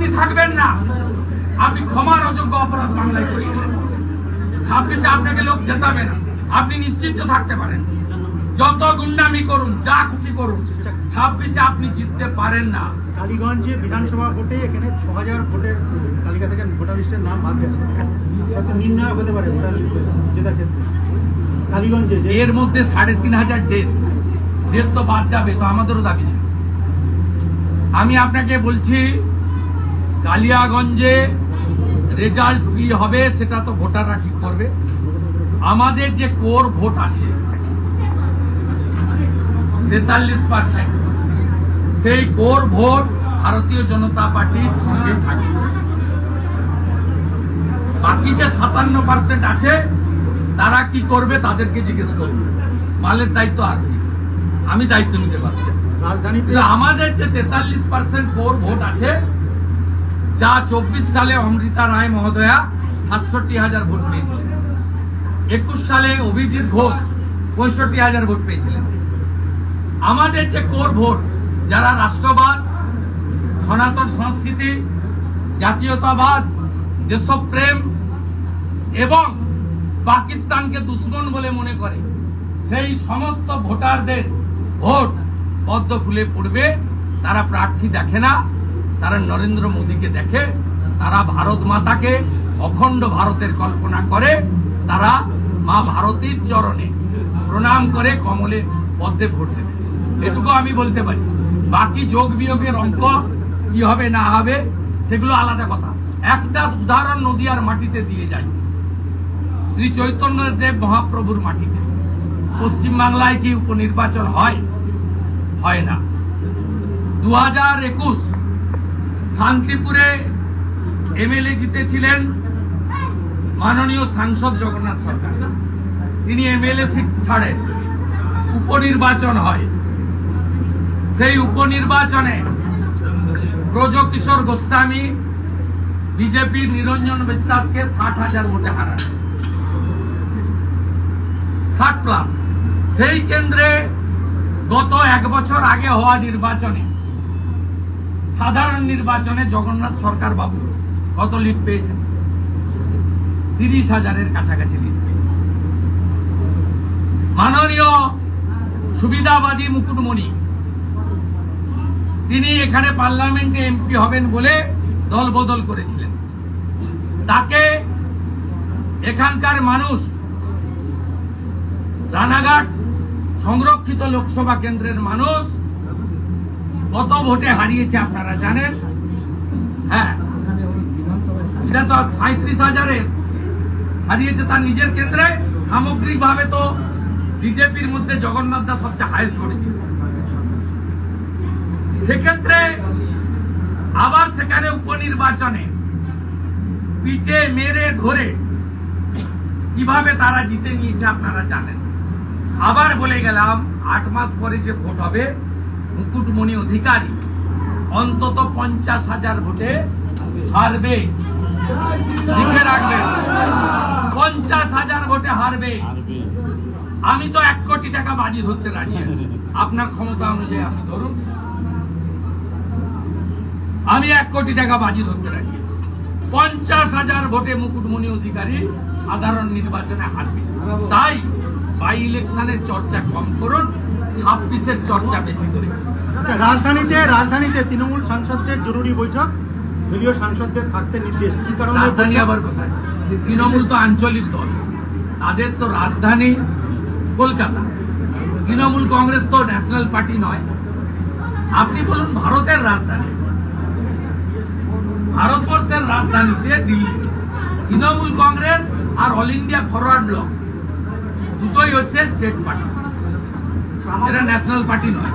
আপনি থাকবেন না। আপনি ক্ষমার অযোগ্য অপরাধ বাংলায় করিলেন ছাব্বিশে আপনাকে লোক জেতাবে না। আপনি নিশ্চিন্ত থাকতে পারেন। যত গুন্ডামি করুন যা খুশি করুন ছাব্বিশে আপনি জিততে পারেন না। কালীগঞ্জে বিধানসভা ভোটে এখানে ছ হাজার ভোটের তালিকা থেকে ভোটার লিস্টের নাম বাদ গেছে। তাতে নির্ণায়ক হতে পারে ভোটার লিস্টে জেতার ক্ষেত্রে। কালীগঞ্জে এর মধ্যে সাড়ে তিন হাজার ডেথ ডেথ তো বাদ যাবে তো আমাদেরও দাবি ছিল। আমি আপনাকে বলছি কালিয়াগঞ্জে রেজাল্ট কি হবে সেটা তো ভোটাররা ঠিক করবে। আমাদের যে কোর ভোট আছে তেতাল্লিশ পার্সেন্ট সেই কোর ভোট ভারতীয় জনতা পার্টির সঙ্গে থাকে বাকি যে সাতান্ন পার্সেন্ট আছে তারা কি করবে তাদেরকে জিজ্ঞেস করবে মালের দায়িত্ব আর আমি দায়িত্ব নিতে পারছি আমাদের যে তেতাল্লিশ পার্সেন্ট কোর ভোট আছে যা চব্বিশ সালে অমৃতা রায় মহোদয়া সাতষট্টি হাজার ভোট পেয়েছিলেন। একুশ সালে অভিজিৎ ঘোষ পঁয়ষট্টি হাজার ভোট পেয়েছিলেন। আমাদের যে কোর ভোট, যারা রাষ্ট্রবাদ, সনাতন সংস্কৃতি, জাতীয়তাবাদ, দেশপ্রেম এবং পাকিস্তানকে দুশ্মন বলে মনে করে, সেই সমস্ত ভোটারদের ভোট পদ্ম ফুলে পড়বে, তারা প্রার্থী দেখে না। তারা নরেন্দ্র মোদীকে দেখে, তারা ভারত মাতাকে অখণ্ড ভারতের কল্পনা করে, তারা মা ভারতীর চরণে প্রণাম করে কমলে পদ্মে ভোট দেবে। এটুকু আমি বলতে পারি। বাকি যোগ বিয়োগের অঙ্ক কি হবে, না হবে, সেগুলো আলাদা কথা। একটা উদাহরণ নদীয়ার মাটিতে দিয়ে যায় শ্রী চৈতন্য দেব মহাপ্রভুর মাটিতে। পশ্চিম বাংলায় কি উপনির্বাচন হয়? হয় না। দু হাজার একুশ শান্তিপুরে এমএলএ জিতেছিলেন মাননীয় সাংসদ জগন্নাথ সরকার। তিনি এমএলএ সিট ছাড়েন উপনির্বাচন হয়। সেই উপনির্বাচনে ব্রজকিশোর গোস্বামী বিজেপির নিরঞ্জন বিশ্বাসকে ষাট হাজার ভোটে হারান। ষাট প্লাস সেই কেন্দ্রে গত এক বছর আগে হওয়া নির্বাচনে সাধারণ নির্বাচনে জগন্নাথ সরকার বাবু কত লিড পেয়েছেন? তিরিশ হাজারের কাছাকাছি লিড পেয়েছেন। মাননীয় সুবিধাবাদী মুকুটমণি, তিনি এখানে পার্লামেন্টে এমপি হবেন বলে দল বদল করেছিলেন। তাকে এখানকার মানুষ রানাঘাট সংরক্ষিত লোকসভা কেন্দ্রের মানুষ কত ভোটে হারিয়েছে আপনারা জানেন? হ্যাঁ। তো সাঁত্রিশ হাজারে হারিয়েছে তার নিজের কেন্দ্রে। সামগ্রিকভাবে তো বিজেপির মধ্যে জগন্নাথ দাস সবচেয়ে হাইস্ট করেছে সেক্ষেত্রে আবার সেখানে উপনির্বাচনে পিটে মেরে ধরে কীভাবে তারা জিতে নিয়েছে আপনারা জানেন। আবার বলে গেলাম, আট মাস পরে যে ভোট হবে মুকুটমণি অধিকারী। অন্তত পঞ্চাশ হাজার ভোটে হারবে। লিখে রাখবেন। পঞ্চাশ হাজার ভোটে হারবে। আমি তো এক কোটি টাকা বাজি ধরতে রাজি আছি। আপনার ক্ষমতা অনুযায়ী আপনি ধরুন। আমি এক কোটি টাকা বাজি ধরতে রাজি আছি। পঞ্চাশ হাজার ভোটে মুকুটমণি অধিকারী সাধারণ নির্বাচনে হারবে। তাই বাই ইলেকশনের চর্চা কম করুন ছাব্বিশের চর্চা বেশি করে। রাজধানীতে রাজধানীতে তৃণমূল সাংসদদের জরুরি বৈঠক। দলীয় সাংসদদের থাকতে নির্দেশ। কি কারণে রাজধানী আবার কোথায়? তৃণমূল তো আঞ্চলিক দল। তাদের তো রাজধানী কলকাতা। তৃণমূল কংগ্রেস তো ন্যাশনাল পার্টি নয়। আপনি বলুন ভারতের রাজধানী। ভারতবর্ষের রাজধানীতে দিল্লি। তৃণমূল কংগ্রেস আর অল ইন্ডিয়া ফরওয়ার্ড ব্লক। দুটোই হচ্ছে স্টেট পার্টি। এটা ন্যাশনাল পার্টি নয়।